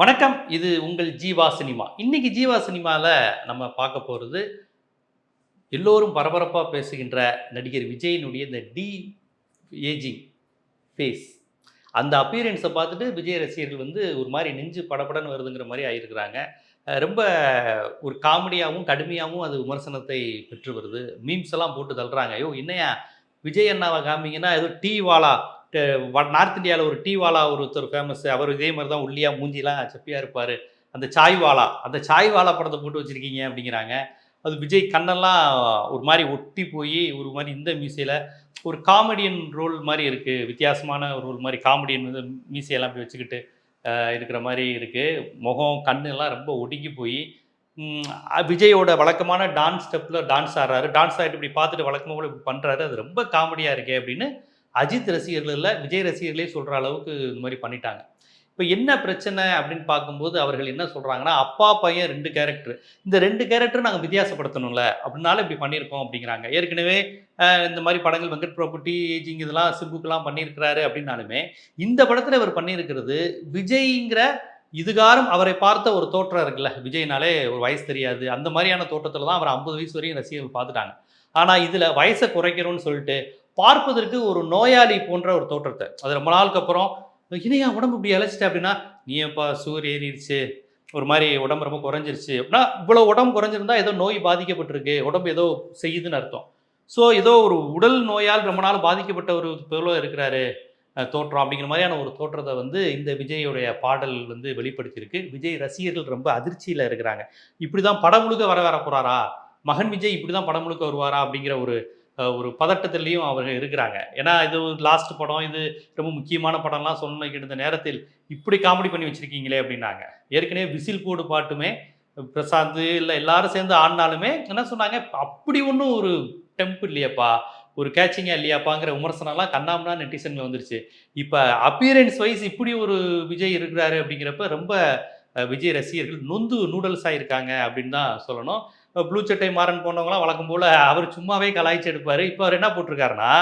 வணக்கம். இது உங்கள் ஜீவா சினிமா. இன்னைக்கு ஜீவா சினிமாவில் நம்ம பார்க்க போகிறது எல்லோரும் பரபரப்பாக பேசுகின்ற நடிகர் விஜயனுடைய இந்த டி ஏஜிங் ஃபேஸ் அந்த அப்பீரியன்ஸை பார்த்துட்டு விஜய் ரசிகர்கள் வந்து ஒரு மாதிரி நெஞ்சு படப்படன்னு வருதுங்கிற மாதிரி ஆயிருக்கிறாங்க. ரொம்ப ஒரு காமெடியாகவும் கடுமையாகவும் அது விமர்சனத்தை பெற்று வருது. மீம்ஸ் எல்லாம் போட்டு தள்ளுறாங்க. ஐயோ என்னையா விஜய் அண்ணாவை காமிங்கன்னா ஏதோ டீ வாலா நார்த் இந்தியாவில் ஒரு டீ வாலா ஒருத்தர் ஃபேமஸ் அவர் இதே மாதிரி தான் உள்ளியாக மூஞ்சிலாம் செப்பியாக இருப்பார். அந்த சாய் வாலா அந்த சாய் வாலா படத்தை போட்டு வச்சுருக்கீங்க அப்படிங்கிறாங்க. அது விஜய் கண்ணெல்லாம் ஒரு மாதிரி ஒட்டி போய் ஒரு மாதிரி இந்த மீசையில் ஒரு காமெடியன் ரோல் மாதிரி இருக்குது வித்தியாசமான ரோல் மாதிரி காமெடியன் வந்து மீசையெல்லாம் அப்படி வச்சுக்கிட்டு இருக்கிற மாதிரி இருக்குது முகம் கண்ணெல்லாம் ரொம்ப ஒடுங்கி போய் விஜயோட வழக்கமான டான்ஸ் ஸ்டெப்பில் டான்ஸ் ஆடுறாரு. டான்ஸ் ஆகிட்டு இப்படி பார்த்துட்டு வழக்கமாக இப்படி பண்ணுறாரு அது ரொம்ப காமெடியாக இருக்கே அப்படின்னு அஜித் ரசிகர்கள் விஜய் ரசிகர்களே சொல்கிற அளவுக்கு இந்த மாதிரி பண்ணிட்டாங்க. இப்போ என்ன பிரச்சனை அப்படின்னு பார்க்கும்போது அவர்கள் என்ன சொல்கிறாங்கன்னா அப்பா பையன் ரெண்டு கேரக்டர் இந்த ரெண்டு கேரக்டரும் நாங்கள் வித்தியாசப்படுத்தணும்ல அப்படினால இப்படி பண்ணியிருக்கோம் அப்படிங்கிறாங்க. ஏற்கனவே இந்த மாதிரி படங்கள் வெங்கட் ப்ராப்பர்ட்டி ஏஜிங் இதெல்லாம் சிம்புக்கெல்லாம் பண்ணியிருக்கிறாரு அப்படின்னாலுமே இந்த படத்தில் இவர் பண்ணியிருக்கிறது விஜய்ங்கிற இதுகாரும் அவரை பார்த்த ஒரு தோற்றம் இருக்குல்ல விஜய்னாலே ஒரு வயசு தெரியாது. அந்த மாதிரியான தோற்றத்தில் தான் அவர் ஐம்பது வயசு வரையும் ரசிகர்கள் பார்த்துட்டாங்க. ஆனால் இதில் வயசை குறைக்கிறோன்னு சொல்லிட்டு பார்ப்பதற்கு ஒரு நோயாளி போன்ற ஒரு தோற்றத்தை. அது ரொம்ப நாளுக்கு அப்புறம் இனியா உடம்பு இப்படி அழைச்சிட்ட அப்படின்னா நீ ஏப்பா சுகர் ஏறிடுச்சு? ஒரு மாதிரி உடம்பு ரொம்ப குறைஞ்சிருச்சு. அப்படின்னா இவ்வளோ உடம்பு குறைஞ்சிருந்தா ஏதோ நோய் பாதிக்கப்பட்டிருக்கு. உடம்பு ஏதோ செய்யுதுன்னு அர்த்தம். ஸோ ஏதோ ஒரு உடல் நோயால் ரொம்ப நாள் பாதிக்கப்பட்ட ஒரு போல இருக்கிறாரு தோற்றம் அப்படிங்கிற மாதிரியான ஒரு தோற்றத்தை வந்து இந்த விஜயோடைய பாடல் வந்து வெளிப்படுத்தியிருக்கு. விஜய் ரசிகர்கள் ரொம்ப அதிர்ச்சியில் இருக்கிறாங்க. இப்படி தான் படம் முழுக்க வர வர போகிறாரா மகன் விஜய் இப்படி தான் படம் முழுக்க வருவாரா அப்படிங்கிற ஒரு ஒரு பதட்டத்திலையும் அவர்கள் இருக்கிறாங்க. ஏன்னா இது லாஸ்ட் படம். இது ரொம்ப முக்கியமான படம்லாம் சொன்ன இந்த நேரத்தில் இப்படி காமெடி பண்ணி வச்சுருக்கீங்களே அப்படின்னாங்க. ஏற்கனவே விசில் போடு பாட்டுமே பிரசாந்த் இல்லை எல்லாரும் சேர்ந்து ஆடினாலுமே என்ன சொன்னாங்க? அப்படி ஒன்றும் ஒரு டெம்ப் இல்லையாப்பா. ஒரு கேட்சிங்கா இல்லையாப்பாங்கிற விமர்சனம்லாம் கண்ணாமனா நெட்டிசனில் வந்துருச்சு. இப்போ அப்பியரன்ஸ் வைஸ் இப்படி ஒரு விஜய் இருக்கிறாரு அப்படிங்கிறப்ப ரொம்ப விஜய் ரசிகர்கள் நொந்து நூடல்ஸாக இருக்காங்க அப்படின்னு தான் சொல்லணும். ப்ளூ சட்டை மாறன் போனவங்களாம் வழக்கம் போல் அவர் சும்மாவே கலாய்ச்சி எடுப்பார். இப்போ அவர் என்ன போட்டிருக்காருன்னா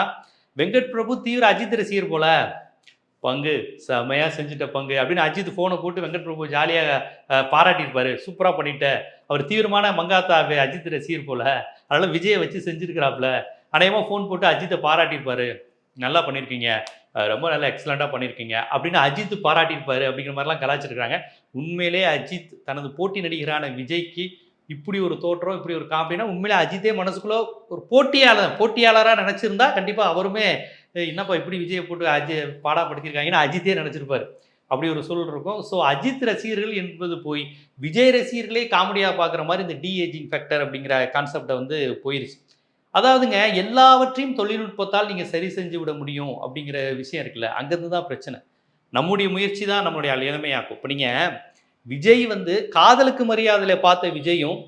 வெங்கட் பிரபு தீவிர அஜித் ரசிகர் போல. பங்கு செமையாக செஞ்சுட்ட பங்கு. அப்படின்னு அஜித் ஃபோனை போட்டு வெங்கட் பிரபு ஜாலியாக பாராட்டியிருப்பார். சூப்பராக பண்ணிட்ட. அவர் தீவிரமான மங்காத்தா அஜித் ரசிகர் போல. அதனால் விஜயை வச்சு செஞ்சுருக்கிறாப்புல அநேகமாக ஃபோன் போட்டு அஜித்தை பாராட்டியிருப்பார். நல்லா பண்ணியிருக்கீங்க. ரொம்ப நல்லா எக்ஸலண்ட்டாக பண்ணியிருக்கீங்க. அப்படின்னு அஜித் பாராட்டியிருப்பார் அப்படிங்கிற மாதிரிலாம் கலாச்சிருக்கிறாங்க உண்மையிலே அஜித் தனது போட்டி நடிகரான விஜய்க்கு இப்படி ஒரு தோற்றம் இப்படி ஒரு காமெடினா உண்மையிலே அஜித்தே மனசுக்குள்ள ஒரு போட்டியாளர் போட்டியாளராக நினச்சிருந்தா கண்டிப்பாக அவருமே என்னப்பா இப்படி விஜயை போட்டு அஜி பாடாப்படுத்தியிருக்காங்கன்னு அஜித்தே நினச்சிருப்பாரு. அப்படி ஒரு சூழல் இருக்கும். ஸோ அஜித் ரசிகர்கள் என்பது போய் விஜய் ரசிகர்களே காமெடியாக பார்க்குற மாதிரி இந்த டிஏஜிங் ஃபேக்டர் அப்படிங்கிற கான்செப்டை வந்து போயிருச்சு. அதாவதுங்க எல்லாவற்றையும் தொழில்நுட்பத்தால் நீங்கள் சரி செஞ்சு விட முடியும் அப்படிங்கிற விஷயம் இருக்குல்ல அங்கேருந்து தான் பிரச்சனை. நம்முடைய முயற்சி தான் நம்மளுடைய இளமையாக்கும் இப்போ நீங்கள் விஜய் வந்து காதலுக்கு மரியாதையில் பார்த்த விஜயும்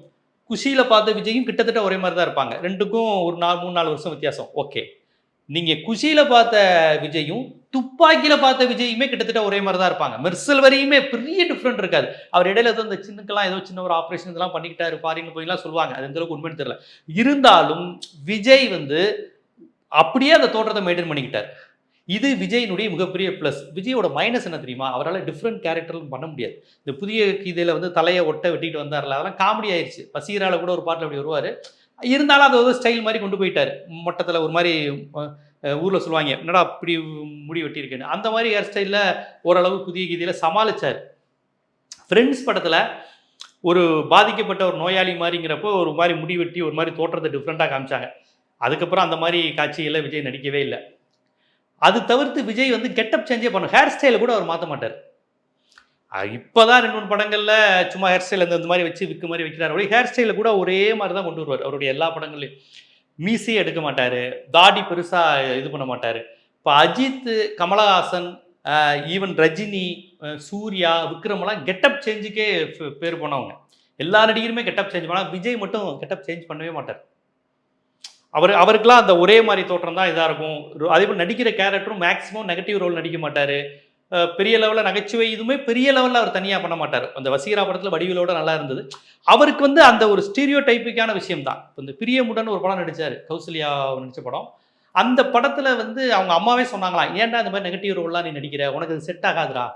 குஷியில் பார்த்த விஜயும் கிட்டத்தட்ட ஒரே மாதிரி தான் இருப்பாங்க. ரெண்டுக்கும் ஒரு நாலு மூணு நாலு வருஷம் வித்தியாசம். ஓகே நீங்கள் குஷியில் பார்த்த விஜயும் துப்பாக்கியில் பார்த்த விஜயுமே கிட்டத்தட்ட ஒரே மாதிரி தான் இருப்பாங்க. மெர்சல் வரையுமே பெரிய டிஃப்ரெண்ட் இருக்காது. அவர் இடையில ஏதோ இந்த சின்னக்கெல்லாம் ஏதோ சின்ன ஒரு ஆப்ரேஷன் இதெல்லாம் பண்ணிக்கிட்டாரு ஃபாரின் போயிலாம் சொல்லுவாங்க. அது எந்தளவுக்கு உண்மைன்னு தெரியல. இருந்தாலும் விஜய் வந்து அப்படியே அந்த தோற்றத்தை மெயின்டைன் பண்ணிக்கிட்டார். இது விஜயினுடைய மிகப்பெரிய ப்ளஸ் விஜயோட மைனஸ் என்ன தெரியுமா? அவரால் டிஃப்ரெண்ட் கேரக்டர்லாம் பண்ண முடியாது. இந்த புதிய கீதையில் வந்து தலையை ஒட்ட வெட்டிட்டு வந்தார்ல அதெல்லாம் காமெடி ஆயிடுச்சு பசீரால கூட ஒரு பாட்டில் அப்படி வருவார். இருந்தாலும் அதை ஒரு ஸ்டைல் மாதிரி கொண்டு போயிட்டார். மொட்டத்தில் ஒரு மாதிரி ஊரில் சொல்லுவாங்க என்னடா இப்படி முடி வெட்டியிருக்கேன்னு. அந்த மாதிரி ஹேர் ஸ்டைலில் ஓரளவு புதிய கீதையில் சமாளித்தார் ஃப்ரெண்ட்ஸ் படத்தில் ஒரு பாதிக்கப்பட்ட ஒரு நோயாளி மாதிரிங்கிறப்போ ஒரு மாதிரி முடி வெட்டி ஒரு மாதிரி தோற்றத்தை டிஃப்ரெண்ட்டாக காமிச்சாங்க. அதுக்கப்புறம் அந்த மாதிரி காட்சிகளில் விஜய் நடிக்கவே இல்லை. அது தவிர்த்து விஜய் வந்து கெட்டப் சேஞ்சே பண்ணும் ஹேர் ஸ்டைலை கூட அவர் மாற்ற மாட்டார். இப்போ தான் ரெண்டு மூணு படங்களில் சும்மா ஹேர் ஸ்டைல் அந்த மாதிரி வச்சு விற்க மாதிரி வைக்கிறார். அவருடைய ஹேர் ஸ்டைல கூட ஒரே மாதிரி தான் கொண்டு வருவார். அவருடைய எல்லா படங்களையும் மீசையே எடுக்க மாட்டார். தாடி பெருசாக இது பண்ண மாட்டார். இப்போ அஜித் கமலஹாசன் ஈவன் ரஜினி சூர்யா விக்ரமெல்லாம் கெட்டப் சேஞ்சுக்கே பேர் போனவங்க. எல்லா நடிகருமே கெட்டப் சேஞ்ச் பண்ணால் விஜய் மட்டும் கெட்டப் சேஞ்ச் பண்ணவே மாட்டார். அவர் அவருக்கெல்லாம் அந்த ஒரே மாதிரி தோற்றம் தான் இதாக இருக்கும். அதே போல் நடிக்கிற கேரக்டரும் மேக்ஸிமம் நெகட்டிவ் ரோல் நடிக்க மாட்டார். பெரிய லெவலில் நகைச்சுவை இதுவுமே பெரிய லெவலில் அவர் தனியாக பண்ண மாட்டார். அந்த வசீரா படத்தில் வடிவிலோட நல்லா இருந்தது. அவருக்கு வந்து அந்த ஒரு ஸ்டீரியோ டைப்பிக்கான விஷயம் தான் இப்போ இந்த பிரியமுடன் ஒரு படம் நடித்தார் கௌசல்யா நடித்த படம். அந்த படத்தில் வந்து அவங்க அம்மாவே சொன்னாங்களாம் ஏன்டா இந்த மாதிரி நெகட்டிவ் ரோல்லாம் நீ நடிக்கிற? உனக்கு அது செட் ஆகாதுடா.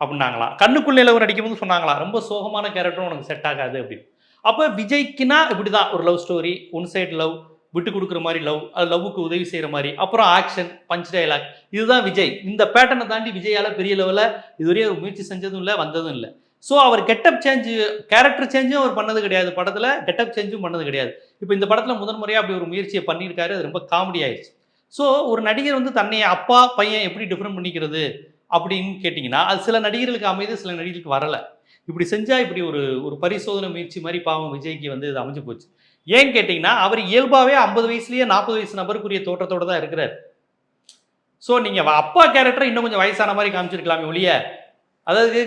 அப்படின்னாங்களாம். கண்ணுக்குள்ளே நிலவு நடிக்கும்போது சொன்னாங்களாம் ரொம்ப சோகமான கேரக்டரும் உனக்கு செட் ஆகாது அப்படின்னு. அப்போ விஜய்க்குனா இப்படி தான் ஒரு love story one side love விட்டு கொடுக்குற மாதிரி லவ் அது லவ்வுக்கு உதவி செய்கிற மாதிரி. அப்புறம் ஆக்ஷன் பஞ்ச் டைலாக் இதுதான் விஜய். இந்த பேட்டர்னை தாண்டி விஜயால பெரிய லெவலில் இதுவரையும் ஒரு முயற்சி செஞ்சதும் இல்லை வந்ததும் இல்லை. ஸோ அவர் கெட்டப் சேஞ்சு கேரக்டர் சேஞ்சும் அவர் பண்ணது கிடையாது. படத்தில் கெட்டப் சேஞ்சும் பண்ணது கிடையாது. இப்போ இந்த படத்தில் முதன் முறையாக அப்படி ஒரு முயற்சியை பண்ணியிருக்காரு. அது ரொம்ப காமெடி ஆயிடுச்சு ஸோ ஒரு நடிகர் வந்து தன்னை அப்பா பையன் எப்படி டிஃப்ரெண்ட் பண்ணிக்கிறது அப்படின்னு கேட்டிங்கன்னா அது சில நடிகர்களுக்கு அமைது சில நடிகர்களுக்கு வரலை. இப்படி செஞ்சால் இப்படி ஒரு ஒரு பரிசோதனை முயற்சி மாதிரி பாவம் விஜய்க்கு வந்து இது அமைஞ்சு போச்சு. ஏன் கேட்டிங்கன்னா அவர் இயல்பாகவே ஐம்பது வயசுலேயே நாற்பது வயசு நபருக்குரிய தோற்றத்தோடு தான் இருக்கிறார். ஸோ நீங்கள் அப்பா கேரக்டரை இன்னும் கொஞ்சம் வயசான மாதிரி காமிச்சிருக்கலாமே ஒழிய அதாவது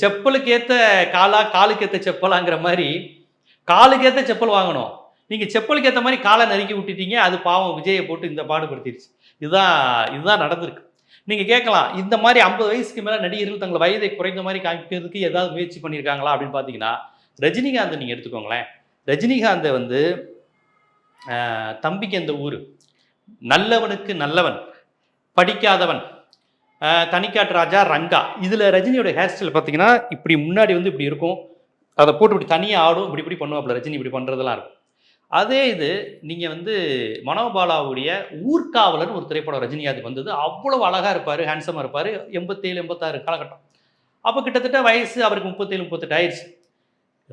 செப்பலுக்கு ஏற்ற காலா காலுக்கு ஏற்ற செப்பலாங்கிற மாதிரி காலுக்கு ஏற்ற செப்பல் வாங்கணும். நீங்கள் செப்பலுக்கு ஏற்ற மாதிரி காலை நறுக்கி விட்டுட்டீங்க அது பாவம் விஜயை போட்டு இந்த பாடுபடுத்திடுச்சு இதுதான் இதுதான் நடந்திருக்கு. நீங்கள் கேட்கலாம் இந்த மாதிரி ஐம்பது வயசுக்கு மேலே நடிகர்கள் தங்கள் வயதை குறைந்த மாதிரி காமிக்கிறதுக்கு ஏதாவது முயற்சி பண்ணியிருக்காங்களா அப்படின்னு பார்த்தீங்கன்னா ரஜினிகாந்த் நீங்கள் எடுத்துக்கோங்களேன். ரஜினிகாந்தை வந்து தம்பிக்கு அந்த ஊர்? நல்லவனுக்கு நல்லவன் படிக்காதவன் தனிக்காட்டு ராஜா ரங்கா. இதில் ரஜினியோட ஹேர் ஸ்டைல் பார்த்தீங்கன்னா இப்படி முன்னாடி வந்து இப்படி இருக்கும். அதை போட்டு இப்படி தனியாக ஆடும் இப்படி இப்படி பண்ணுவாப்புல ரஜினி இப்படி பண்ணுறதெல்லாம் இருக்கும். அதே இது நீங்கள் வந்து மனோபாலாவுடைய ஊர்காவலர் ஒரு திரைப்படம் ரஜினிகாந்துக்கு வந்தது. அவ்வளோ அழகாக இருப்பார் ஹேண்ட்ஸமாக இருப்பார். எண்பத்தேழு எண்பத்தாறு காலகட்டம். அப்போ கிட்டத்தட்ட வயசு அவருக்கு முப்பத்தேழு முப்பத்தெட்டு ஆயிடுச்சு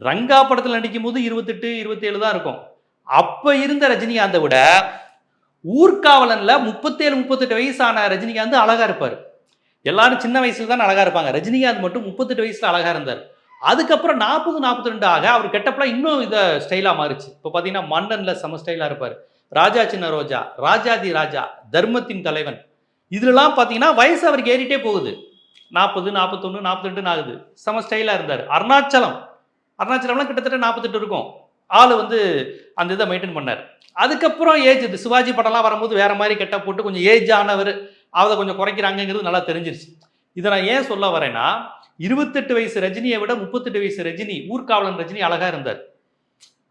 ரங்கா படத்தில் நடிக்கும் போது இருபத்தெட்டு இருபத்தேழு தான் இருக்கும். அப்போ இருந்த ரஜினிகாந்தை விட ஊர்காவலனில் முப்பத்தேழு முப்பத்தெட்டு வயசான ரஜினிகாந்த் அழகா இருப்பார். எல்லாரும் சின்ன வயசுல தான் அழகா இருப்பாங்க. ரஜினிகாந்த் மட்டும் முப்பத்தெட்டு வயசில் அழகாக இருந்தார். அதுக்கப்புறம் நாற்பது நாற்பத்தி ரெண்டு ஆக அவர் கெட்டப்பெல்லாம் இன்னும் இதை ஸ்டைலாக மாறுச்சு. இப்போ பார்த்தீங்கன்னா மன்னனில் செம ஸ்டைலாக இருப்பார். ராஜா சின்ன ரோஜா ராஜாதி ராஜா தர்மத்தின் தலைவன். இதுலலாம் பார்த்தீங்கன்னா வயசு அவருக்கு ஏறிட்டே போகுது. நாற்பது நாற்பத்தொன்று நாற்பத்தெட்டுன்னு ஆகுது. செம ஸ்டைலாக இருந்தார். அருணாச்சலம். அருணாச்சலம்லாம் கிட்டத்தட்ட நாற்பத்தெட்டு இருக்கும். ஆள் வந்து அந்த இதை மெயின்டைன் பண்ணார். அதுக்கப்புறம் ஏஜ் இது. சிவாஜி படம்லாம் வரும்போது வேறு மாதிரி கெட்ட போட்டு கொஞ்சம் ஏஜ் ஆனவர் அதை கொஞ்சம் குறைக்கிறாங்கங்கிறது நல்லா தெரிஞ்சிருச்சு. இதை நான் ஏன் சொல்ல வரேன்னா இருபத்தெட்டு வயசு ரஜினியை விட முப்பத்தெட்டு வயசு ரஜினி ஊர்காவலன் ரஜினி அழகாக இருந்தார்.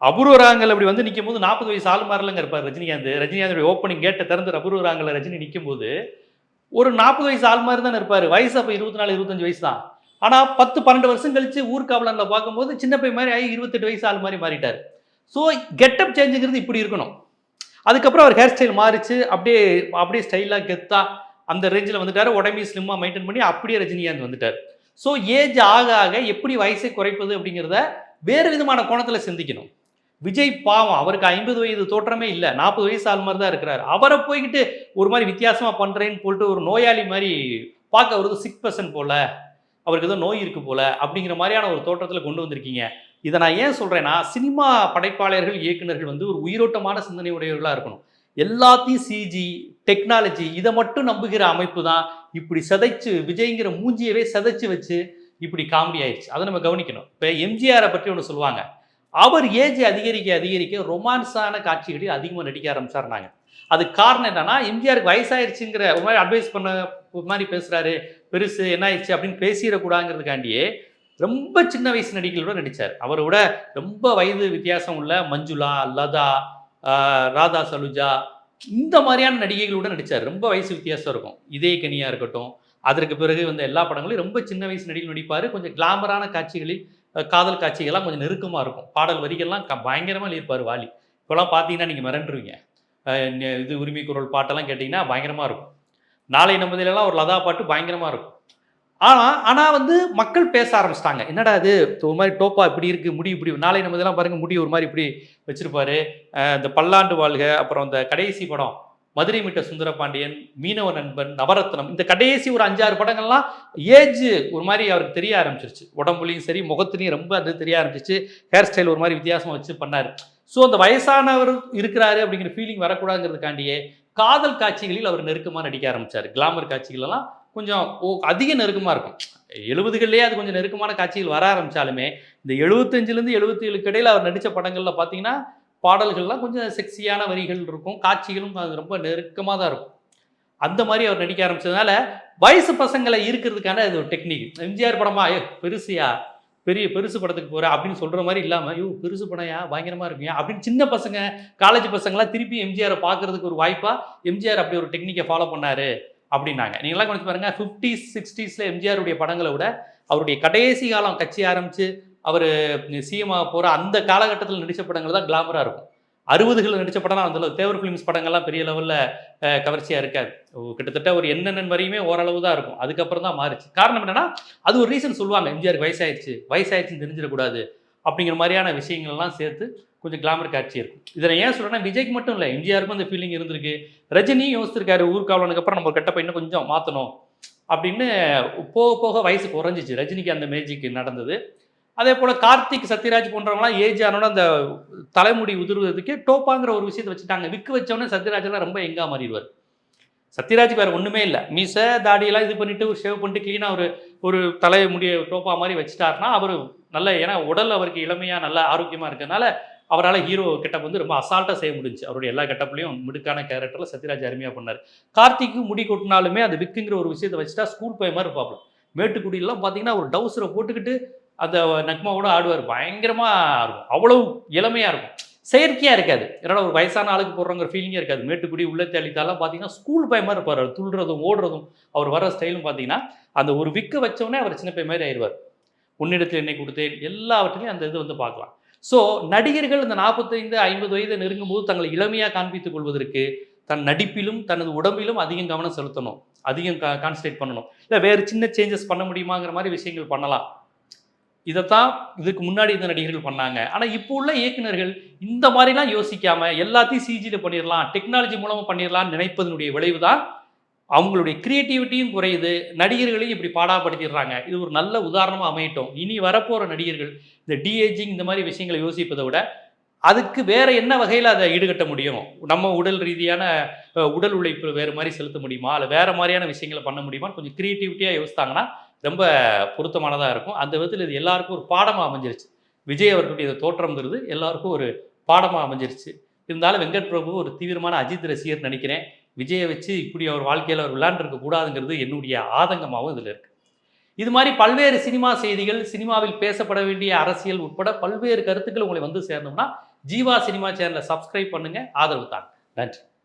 அபூர்வராங்கல் அப்படி வந்து நிற்கும் போது நாற்பது வயசு ஆள் மாதிரிலங்க இருப்பார் ரஜினிகாந்த். ரஜினிகாந்தோட ஓப்பனிங் கேட்டை திறந்து அபூர்வராங்கல ரஜினி நிற்கும் போது ஒரு நாற்பது வயசு ஆள் மாதிரி தான் இருப்பார். வயசு அப்போ இருபத்தி நாலு இருபத்தஞ்சு வயசு தான். ஆனால் பத்து பன்னெண்டு வருஷம் கழிச்சு ஊர்காவலனில் பார்க்கும்போது சின்ன பையன் மாதிரி ஆகி இருபத்தெட்டு வயசு ஆள் மாதிரி மாறிட்டார். ஸோ கெட்டப் சேஞ்சுங்கிறது இப்படி இருக்கணும். அதுக்கப்புறம் அவர் ஹேர் ஸ்டைல் மாறிச்சு. அப்படியே அப்படியே ஸ்டைலாக கெத்தாக அந்த ரேஞ்சில் வந்துட்டார். உடம்பி ஸ்லிம்மாக மெயின்டைன் பண்ணி அப்படியே ரஜினிகாந்த் வந்துட்டார். ஸோ ஏஜ் ஆக ஆக எப்படி வயசை குறைப்பது அப்படிங்கிறத வேறு விதமான கோணத்தில் சிந்திக்கணும். விஜய் பாவம் அவருக்கு ஐம்பது வயது தோற்றமே இல்லை. நாற்பது வயசு ஆள் மாதிரி தான் இருக்கிறார். அவரை போய்கிட்டு ஒரு மாதிரி வித்தியாசமாக பண்ணுறேன்னு போட்டு ஒரு நோயாளி மாதிரி பார்க்க அவருக்கு சிக் பர்சன் போல அவருக்கு ஏதோ நோய் இருக்கு போல அப்படிங்கிற மாதிரியான ஒரு தோற்றத்தில் கொண்டு வந்திருக்கீங்க. இதை நான் ஏன் சொல்கிறேன்னா சினிமா படைப்பாளர்கள் இயக்குனர்கள் வந்து ஒரு உயிரோட்டமான சிந்தனை உடையவர்களாக இருக்கணும். எல்லாத்தையும் சிஜி டெக்னாலஜி இதை மட்டும் நம்புகிற அமைப்பு தான் இப்படி சிதைச்சு விஜய்ங்கிற மூஞ்சியவே சதைச்சு வச்சு இப்படி காமெடி ஆயிடுச்சு அதை நம்ம கவனிக்கணும். இப்போ எம்ஜிஆரை பற்றி ஒன்று சொல்லுவாங்க. அவர் ஏஜ் அதிகரிக்க அதிகரிக்க ரொமான்ஸான காட்சிகளில் அதிகமாக நடிக்க ஆரம்பிச்சாருனாங்க அது காரணம் என்னன்னா எம்ஜிஆருக்கு வயசாயிருச்சுங்கிற ஒரு மாதிரி அட்வைஸ் பண்ண ஒரு மாதிரி பேசுகிறாரு பெருசு என்ன ஆயிடுச்சு அப்படின்னு பேசிடக்கூடாங்கிறதுக்காண்டியே ரொம்ப சின்ன வயசு நடிகர்களோட நடித்தார் அவரை விட ரொம்ப வயது வித்தியாசம் உள்ள மஞ்சுளா லதா ராதா சலுஜா இந்த மாதிரியான நடிகைகளோட நடித்தார் ரொம்ப வயசு வித்தியாசம் இருக்கும். இதே கனியாக இருக்கட்டும் அதற்கு பிறகு வந்த எல்லா படங்களையும் ரொம்ப சின்ன வயசு நடிகள் நடிப்பார். கொஞ்சம் கிளாமரான காட்சிகளில் காதல் காட்சிகள்லாம் கொஞ்சம் நெருக்கமாக இருக்கும். பாடல் வரிகள்லாம் க பயங்கரமாக எழுதியிருப்பார் வாலி. இப்போலாம் பார்த்தீங்கன்னா நீங்கள் மிரண்டுருவீங்க. இது உரிமை குரல் பாட்டெல்லாம் கேட்டிங்கன்னா பயங்கரமாக இருக்கும். நாளை நம்பதிலெல்லாம் ஒரு லதா பாட்டு பயங்கரமாக இருக்கும். ஆனால் ஆனால் வந்து மக்கள் பேச ஆரம்பிச்சிட்டாங்க. என்னடா இது? ஒரு மாதிரி டோப்பா இப்படி இருக்குது முடி இப்படி நாளை நம்பதிலாம் பாருங்கள் முடி ஒரு மாதிரி இப்படி வச்சிருப்பாரு. இந்த பல்லாண்டு வாழ்க அப்புறம் இந்த கடைசி படம் மதுரை மீட்ட சுந்தரபாண்டியன் மீனவ நண்பன் நவரத்னம் இந்த கடைசி ஒரு அஞ்சாறு படங்கள்லாம் ஏஜ் ஒரு மாதிரி அவருக்கு தெரிய ஆரம்பிச்சிருச்சு. உடம்புலையும் சரி முகத்துலையும் ரொம்ப அது தெரிய ஆரம்பிச்சிச்சு ஹேர் ஸ்டைல் ஒரு மாதிரி வித்தியாசமாக வச்சு பண்ணார். ஸோ அந்த வயசானவர் இருக்கிறாரு அப்படிங்கிற ஃபீலிங் வரக்கூடாதுங்கிறதுக்காண்டியே காதல் காட்சிகளில் அவர் நெருக்கமாக நடிக்க ஆரம்பிச்சார். கிளாமர் காட்சிகளெல்லாம் கொஞ்சம் ஓ அதிக நெருக்கமாக இருக்கும். எழுபதுகள்லேயே அது கொஞ்சம் நெருக்கமான காட்சிகள் வர ஆரம்பித்தாலுமே இந்த எழுபத்தஞ்சிலேருந்து எழுபத்தி ஏழுக்கு இடையில் அவர் நடித்த படங்களில் பார்த்தீங்கன்னா பாடல்கள்லாம் கொஞ்சம் செக்ஸியான வரிகள் இருக்கும் காட்சிகளும் அது ரொம்ப நெருக்கமாக தான் இருக்கும். அந்த மாதிரி அவர் நடிக்க ஆரம்பிச்சதுனால வயசு பசங்களை இருக்கிறதுக்கான அது ஒரு டெக்னிக் எம்ஜிஆர் படமா ஐயோ பெருசியா பெரிய பெருசு படத்துக்கு போகிற அப்படின்னு சொல்கிற மாதிரி இல்லாமல் ஐயோ பெருசு படையா பயங்கரமாக இருக்குயா அப்படின்னு சின்ன பசங்க காலேஜ் பசங்களாம் திருப்பி எம்ஜிஆரை பார்க்குறதுக்கு ஒரு வாய்ப்பாக எம்ஜிஆர் அப்படி ஒரு டெக்னிக்கை ஃபாலோ பண்ணார். அப்படின்னாங்க. நீங்களாம் கொஞ்சம் பாருங்க ஃபிஃப்டி சிக்ஸ்டீஸில் எம்ஜிஆருடைய படங்களை விட அவருடைய கடைசி காலம் கட்சி ஆரம்பித்து அவர் சிஎம் ஆக போகிற அந்த காலகட்டத்தில் நடித்த படங்கள் தான் கிளாமராக இருக்கும். அறுபதுகளில் நடித்த படம்லாம் அந்த தேவர் ஃபிலிம்ஸ் படங்கள்லாம் பெரிய லெவலில் கவர்ச்சியாக இருக்காது. ஓ, கிட்டத்தட்ட ஒரு என்னென்ன வரையுமே ஓரளவு தான் இருக்கும். அதுக்கப்புறம் தான் மாறிச்சு. காரணம் என்னென்னா அது ஒரு ரீசன் சொல்லுவாங்க எம்ஜிஆருக்கு வயசாயிடுச்சு வயசாயிடுச்சுன்னு தெரிஞ்சிடக்கூடாது அப்படிங்கிற மாதிரியான விஷயங்கள்லாம் சேர்த்து கொஞ்சம் கிளாமர் காட்சி இருக்கும். இதை ஏன் சொல்கிறேன்னா விஜய்க்கு மட்டும் இல்லை எம்ஜிஆருக்கும் அந்த ஃபீலிங் இருந்திருக்கு. ரஜினியும் யோசிச்சிருக்காரு ஊர்காவலனுக்கு அப்புறம் நம்ம கெட்டப்ப இன்னும் கொஞ்சம் மாற்றணும் அப்படின்னு போக போக வயசு குறைஞ்சிச்சு. ரஜினிக்கு அந்த மேஜிக் நடந்தது. அதே போல் கார்த்திக் சத்யராஜ் போன்றவங்களாம் ஏஜ் ஆனோட அந்த தலைமுடி உதிர்வதற்கே டோப்பாங்கிற ஒரு விஷயத்தை வச்சுட்டாங்க. விக்கு வச்சவொடனே சத்யராஜெல்லாம் ரொம்ப எங்கா மாறிடுவார். சத்யராஜ் வேறு ஒன்றுமே இல்லை. மீசை தாடியெல்லாம் இது பண்ணிவிட்டு ஒரு ஷேவ் பண்ணிட்டு க்ளீனாக ஒரு ஒரு தலை முடிய டோப்பா மாதிரி வச்சுட்டாருன்னா அவர் நல்ல ஏன்னா உடல் அவருக்கு இளமையாக நல்ல ஆரோக்கியமாக இருக்கிறதுனால அவரால் ஹீரோ கெட்டப் வந்து ரொம்ப அசால்ட்டாக செய்ய முடிஞ்சு. அவருடைய எல்லா கெட்டப்லையும் மிடுக்கான கேரக்டரில் சத்யராஜ் அருமையாக பண்ணார். கார்த்திக்கு முடி கொட்டினாலுமே அது விக்குங்கிற ஒரு விஷயத்தை வச்சுட்டா ஸ்கூல் போய் மாதிரி பார்ப்போம் மேட்டுக்குடியெல்லாம் பார்த்தீங்கன்னா ஒரு டவுசரை போட்டுக்கிட்டு அந்த நக்மாவோட ஆடுவார். பயங்கரமாக இருக்கும். அவ்வளோ இளமையாக இருக்கும். செயற்கையாக இருக்காது. ஏன்னா ஒரு வயசான ஆளுக்கு போடுறோங்கிற ஃபீலிங்கே இருக்காது. மேட்டுக்குடி உள்ளே தெளித்தாலாம் பார்த்தீங்கன்னா ஸ்கூல் பையன் மாதிரி இருப்பார். அவர் துள்ளுறதும் ஓடுறதும் அவர் வர ஸ்டைலும் பார்த்தீங்கன்னா அந்த ஒரு விக்கை வச்சோடனே அவர் சின்ன பையன் மாதிரி ஆயிடுவார். உன்னிடத்தில் என்னை கொடுத்தேன். எல்லாவற்றிலையும் அந்த இது வந்து பார்க்கலாம். ஸோ நடிகர்கள் இந்த நாற்பத்தைந்து ஐம்பது வயதை நெருங்கும் போது தங்களை இளமையாக காண்பித்துக் கொள்வதற்கு தன் நடிப்பிலும் தனது உடம்பிலும் அதிகம் கவனம் செலுத்தணும். அதிகம் கான்சன்ட்ரேட் பண்ணணும். இல்லை வேறு சின்ன சேஞ்சஸ் பண்ண முடியுமாங்கிற மாதிரி விஷயங்கள் பண்ணலாம். இதைத்தான் இதுக்கு முன்னாடி இந்த நடிகர்கள் பண்ணாங்க. ஆனால் இப்போ உள்ள இயக்குநர்கள் இந்த மாதிரிலாம் யோசிக்காமல் எல்லாத்தையும் சிஜியில் பண்ணிடலாம் டெக்னாலஜி மூலமாக பண்ணிடலாம்னு நினைப்பதனுடைய விளைவு தான் அவங்களுடைய கிரியேட்டிவிட்டியும் குறையுது. நடிகர்களையும் இப்படி பாடாப்படுத்திடுறாங்க. இது ஒரு நல்ல உதாரணமாக அமையட்டும். இனி வரப்போகிற நடிகர்கள் இந்த டிஏஜிங் இந்த மாதிரி விஷயங்களை யோசிப்பதை விட அதுக்கு வேற என்ன வகையில் அதை ஈடுகட்ட முடியும்? நம்ம உடல் ரீதியான உடல் உழைப்பு வேறு மாதிரி செலுத்த முடியுமா? இல்லை வேறு மாதிரியான விஷயங்களை பண்ண முடியுமா கொஞ்சம் கிரியேட்டிவிட்டியாக யோசித்தாங்கன்னா ரொம்ப பொருத்தமானதாக இருக்கும். அந்த விதத்தில் இது எல்லாருக்கும் ஒரு பாடமாக அமைஞ்சிருச்சு. விஜய் அவர்களுடைய தோற்றம்ங்கிறது எல்லாருக்கும் ஒரு பாடமாக அமைஞ்சிருச்சு. இருந்தாலும் வெங்கட் பிரபு ஒரு தீவிரமான அஜித் ரசிகர் நினைக்கிறேன். விஜயை வச்சு இப்படி அவர் வாழ்க்கையில் அவர் விளையாண்டுருக்க கூடாதுங்கிறது என்னுடைய ஆதங்கமாகவும் இதில் இருக்குது இது மாதிரி பல்வேறு சினிமா செய்திகள் சினிமாவில் பேசப்பட வேண்டிய அரசியல் உட்பட பல்வேறு கருத்துக்கள் உங்களை வந்து சேரணும்னா ஜீவா சினிமா சேனலை சப்ஸ்கிரைப் பண்ணுங்கள் ஆதரவு தாங்க. நன்றி.